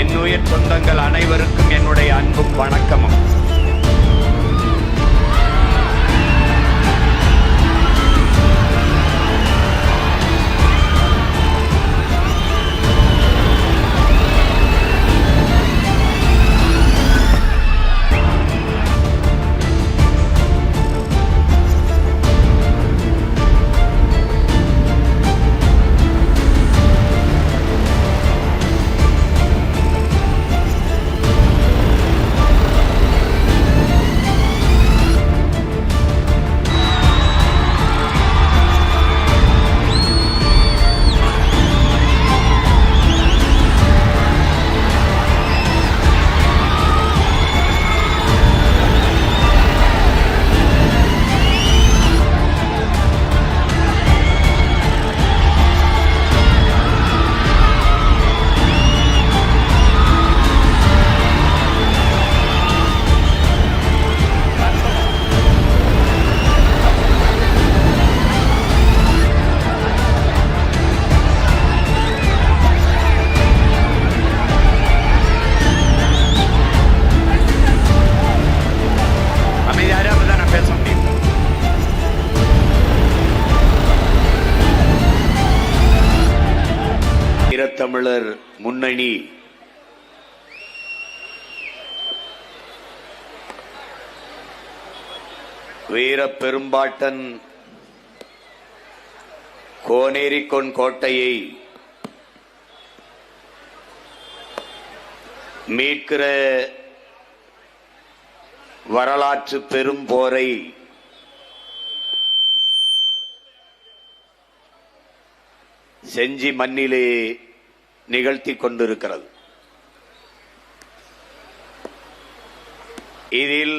என்னுயிர் சொந்தங்கள் அனைவருக்கும் என்னுடைய அன்பும் வணக்கமும். தமிழர் முன்னணி. வீர பெரும்பாட்டன் கோனேரிக்கொன் கோட்டையை மீட்கிற வரலாற்று பெரும் போரை செஞ்சி மண்ணிலே நிகழ்த்தி கொண்டிருக்கிறது இதில்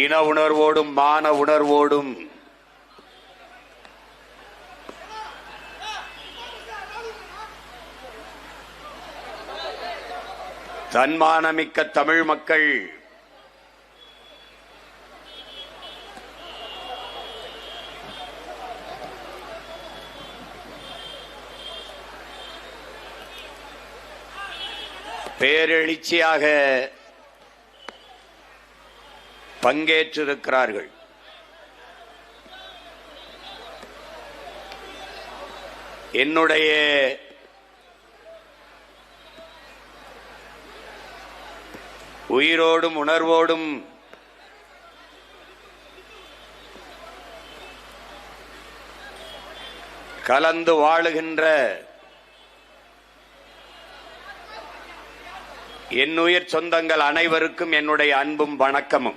இன உணர்வோடும் மான உணர்வோடும் தன்மானமிக்க தமிழ் மக்கள் பேரெழுச்சியாக பங்கேற்றிருக்கிறார்கள். என்னுடைய உயிரோடும் உணர்வோடும் கலந்து வாழுகின்ற என்னுயிர் சொந்தங்கள் அனைவருக்கும் என்னுடைய அன்பும் வணக்கமும்.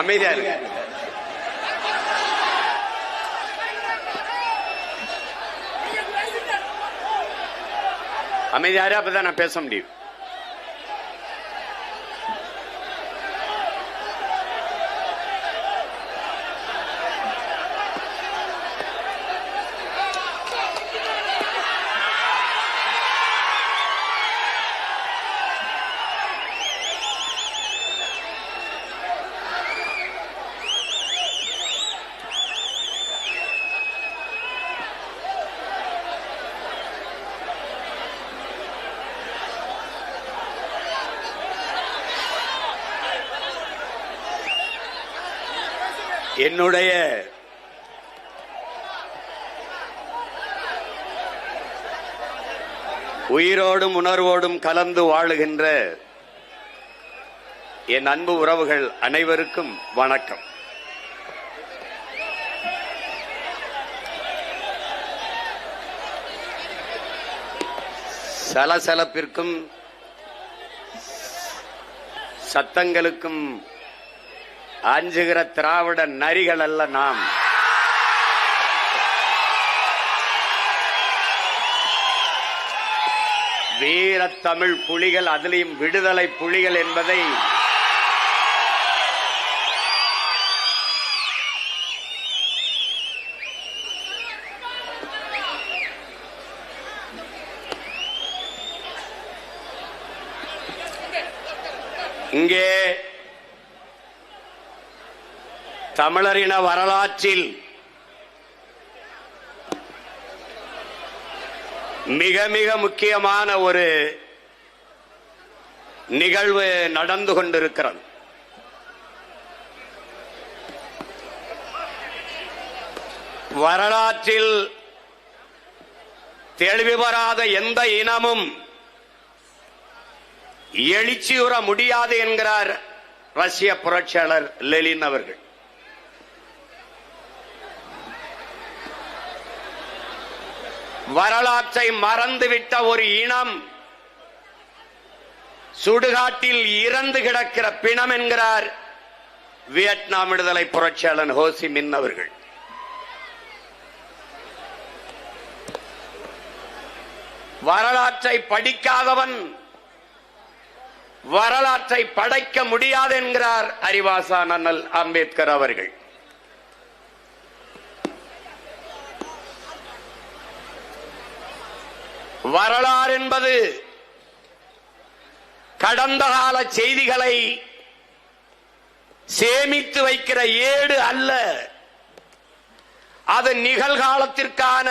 அமைதியா இருக்கு அமைதியாரு அப்பதான் நான் பேச முடியும். என்னுடைய உயிரோடும் உணர்வோடும் கலந்து வாழுகின்ற என் அன்பு உறவுகள் அனைவருக்கும் வணக்கம். சலசலப்பிற்கும் சத்தங்களுக்கும் அஞ்சுகிற திராவிட நரிகள் அல்ல நாம். வீரத்தமிழ் புலிகள் அதிலையும் விடுதலை புலிகள் என்பதை இங்கே தமிழரின வரலாற்றில் மிக மிக முக்கியமான ஒரு நிகழ்வு நடந்து கொண்டிருக்கிறது. வரலாற்றில் தெளிவு பெறாத எந்த இனமும் எழுச்சியுற முடியாது என்கிறார் ரஷ்ய புரட்சியாளர் லெலின் அவர்கள். வரலாற்றை மறந்துவிட்ட ஒரு இனம் சுடுகாட்டில் இறந்து கிடக்கிற பிணம் என்கிறார் வியட்நாம் விடுதலை புரட்சியாளன் ஹோசி மின் அவர்கள். வரலாற்றை படிக்காதவன் வரலாற்றை படைக்க முடியாது என்கிறார் அறிவாசா நன்னல் அம்பேத்கர் அவர்கள். வரலாறு என்பது கடந்த கால செய்திகளை சேமித்து வைக்கிற ஏடு அல்ல. அது நிகழ்காலத்திற்கான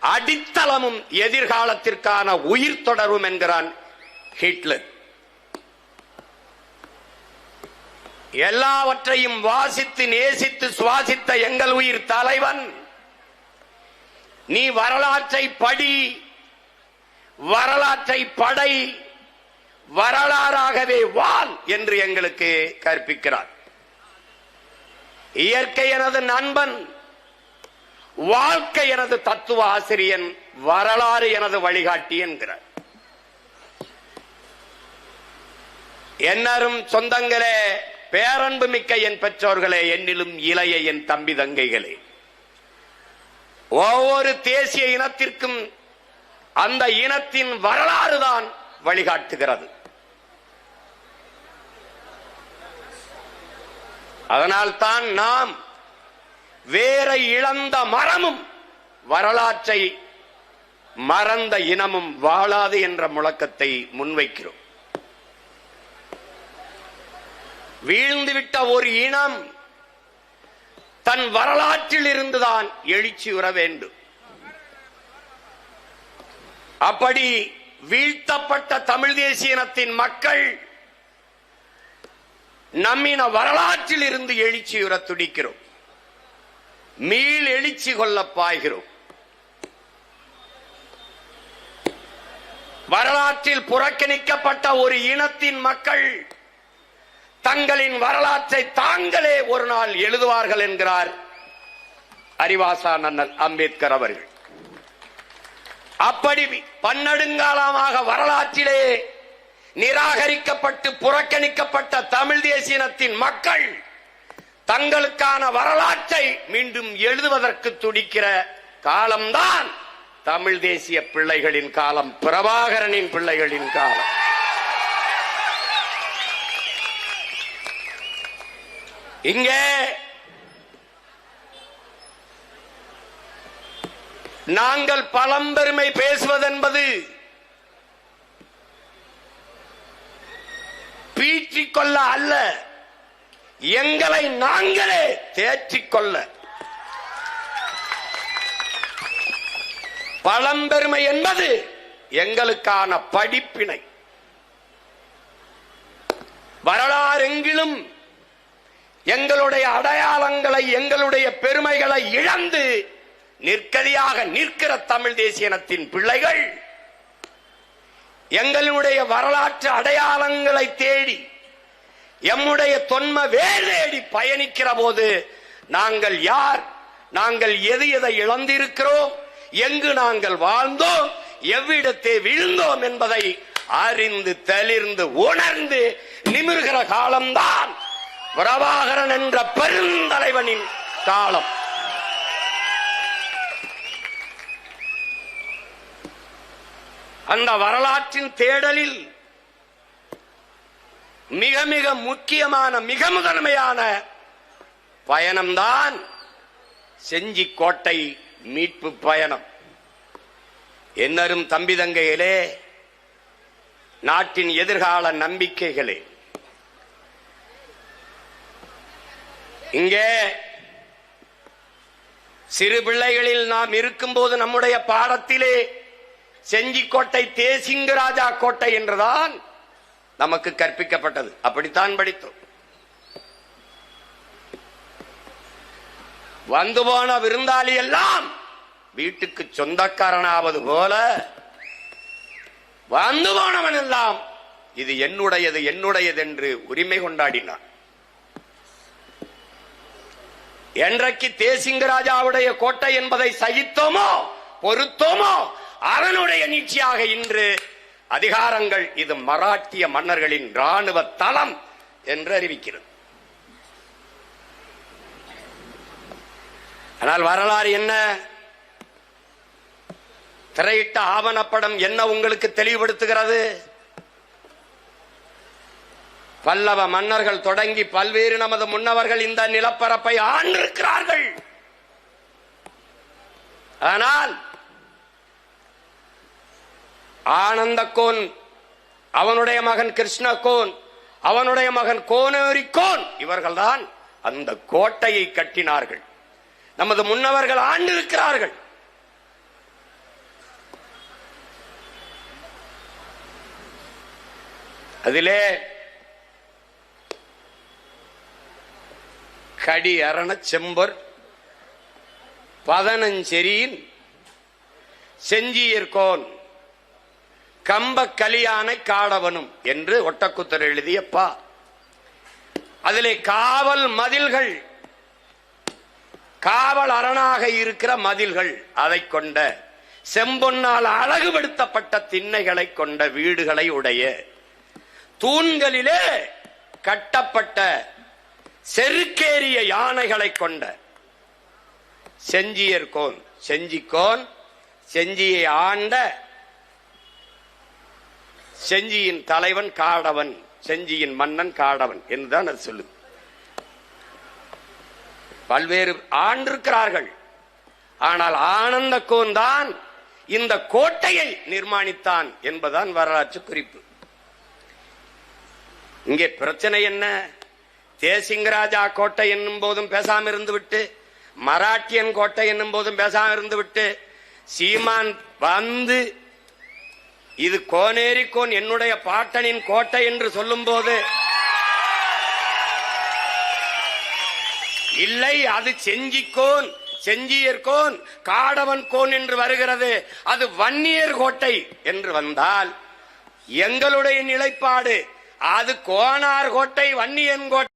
அடித்தளமும் எதிர்காலத்திற்கான உயிர் தொடரும் என்கிறான் ஹிட்லர். எல்லாவற்றையும் வாசித்து நேசித்து சுவாசித்த எங்கள் உயிர் தலைவன். நீ வரலாற்றை படி வரலாற்றை படை வரலாறாகவே வாழ் என்று எங்களுக்கு கற்பிக்கிறார். இயற்கை எனது நண்பன் வாழ்க்கை எனது தத்துவ ஆசிரியன் வரலாறு எனது வழிகாட்டி என்கிறார். என்னரும் சொந்தங்களே பேரன்பு மிக்க என் பெற்றோர்களே என்னிலும் இளைய என் தம்பி தங்கைகளே. ஒவ்வொரு தேசிய இனத்திற்கும் அந்த இனத்தின் வரலாறு தான் வழிகாட்டுகிறது. அதனால் தான் நாம் வேரை இழந்த மரமும் வரலாற்றை மறந்த இனமும் வாழாது என்ற முழக்கத்தை முன்வைக்கிறோம். வீழ்ந்துவிட்ட ஒரு இனம் தன் வரலாற்றில் இருந்துதான் உற வேண்டும். அப்படி வீழ்த்தப்பட்ட தமிழ் தேசிய இனத்தின் மக்கள் நம்மின வரலாற்றில் இருந்து எழுச்சியுற துடிக்கிறோம். மீள் எழுச்சி கொள்ள பாய்கிறோம். வரலாற்றில் புறக்கணிக்கப்பட்ட ஒரு இனத்தின் மக்கள் தங்களின் வரலாற்றை தாங்களே ஒரு நாள் எழுதுவார்கள் என்கிறார் அறிவாசா நன்னல் அம்பேத்கர் அவர்கள். அப்படி பன்னெடுங்காலமாக வரலாற்றிலே நிராகரிக்கப்பட்டு புறக்கணிக்கப்பட்ட தமிழ் தேசியனத்தின் மக்கள் தங்களுக்கான வரலாற்றை மீண்டும் எழுதுவதற்கு துடிக்கிற காலம்தான் தமிழ் தேசிய பிள்ளைகளின் காலம் பிரபாகரனின் பிள்ளைகளின் காலம். இங்கே நாங்கள் பழம்பெருமை பேசுவதென்பது பீற்றிக்கொள்ள அல்ல. எங்களை நாங்களே தேற்றிக்கொள்ள. பழம்பெருமை என்பது எங்களுக்கான படிப்பினை. வரலாறெங்கிலும் எங்களுடைய அடையாளங்களை எங்களுடைய பெருமைகளை இழந்து நிற்கதியாக நிற்கிற தமிழ் தேசியனத்தின் பிள்ளைகள் எங்களுடைய வரலாற்று அடையாளங்களை தேடி எம்முடைய தொன்ம வேர் தேடி பயணிக்கிற போது நாங்கள் யார் நாங்கள் எது எதை இழந்திருக்கிறோம் எங்கு நாங்கள் வாழ்ந்தோம் எவ்விடத்தை விழுந்தோம் என்பதை அறிந்து தெளிர்ந்து உணர்ந்து நிமிர்கிற காலம்தான் பிரபாகரன் என்ற பெருந்தலைவனின் காலம். அந்த வரலாற்றின் தேடலில் மிக மிக முக்கியமான மிக முதன்மையான பயணம்தான் செஞ்சி கோட்டை மீட்பு பயணம். என்னரும் தம்பி தங்கைகளே நாட்டின் எதிர்கால நம்பிக்கைகளே. இங்கே சிறு பிள்ளைகளில் நாம் இருக்கும்போது நம்முடைய பாடத்திலே செஞ்சிக்கோட்டை தேசிங்கராஜா கோட்டை என்றுதான் நமக்கு கற்பிக்கப்பட்டது. அப்படித்தான் படித்தோம். வந்து போன விருந்தாளி எல்லாம் வீட்டுக்கு சொந்தக்காரனாவது போல வந்து போனவன் எல்லாம் இது என்னுடையது என்னுடையது என்று உரிமை கொண்டாடினான். என்றைக்கு தேசிங்கராஜாவுடைய கோட்டை என்பதை சகித்தோமோ பொறுத்தோமோ அதனுடைய நீட்சியாக இன்று அதிகாரங்கள் இது மராட்டிய மன்னர்களின் ராணுவ தளம் என்று அறிவிக்கிறது. ஆனால் வரலாறு என்ன? திரையிட்ட ஆவணப்படம் என்ன உங்களுக்கு தெளிவுபடுத்துகிறது? பல்லவ மன்னர்கள் தொடங்கி பல்வேறு நமது முன்னவர்கள் இந்த நிலப்பரப்பை ஆண்டிருக்கிறார்கள். ஆனால் ஆனந்த கோன் அவனுடைய மகன் கிருஷ்ண கோன் அவனுடைய மகன் கோனேரிக்கோன் இவர்கள்தான் அந்த கோட்டையை கட்டினார்கள். நமது முன்னவர்கள் ஆண்டிருக்கிறார்கள். அதிலே கடி அரண செம்பர் பதனஞ்செரியின் செஞ்சியிருக்கோன் கம்ப கலியானை காடவனும் என்று ஒட்டக்குத்தர் எழுதிய பா அதிலே காவல் மதில்கள் காவல் அரணாக இருக்கிற மதில்கள் அதை கொண்ட செம்பொன்னால் அழகுபடுத்தப்பட்ட திண்ணைகளை கொண்ட வீடுகளை உடைய தூண்களிலே கட்டப்பட்ட செருக்கேறிய யானைகளை கொண்ட செஞ்சியர்கோன் செஞ்சிக்கோன் செஞ்சியை ஆண்ட செஞ்சியின் தலைவன் காடவன் செஞ்சியின் மன்னன் காடவன் என்றுதான் அது சொல்லுது. பல்வேறு ஆண்டிருக்கிறார்கள் ஆனால் ஆனந்த கோன் தான் இந்த கோட்டையை நிர்மாணித்தான் என்பதான் வரலாற்று குறிப்பு. இங்கே பிரச்சனை என்ன? தேசிங்கராஜா கோட்டை என்னும் போதும் பேசாம இருந்து விட்டு மராட்டியன் கோட்டை என்னும் போதும் பேசாம இருந்து விட்டு சீமான் வந்து இது கோனேரி கோன் என்னுடைய பாட்டனின் கோட்டை என்று சொல்லும் போது இல்லை அது செஞ்சிக்கோன் செஞ்சியர்கோன் காடவன் கோன் என்று வருகிறது. அது வன்னியர் கோட்டை என்று வந்தால் எங்களுடைய நிலைப்பாடு அது கோனார் கோட்டை வன்னியன் கோட்டை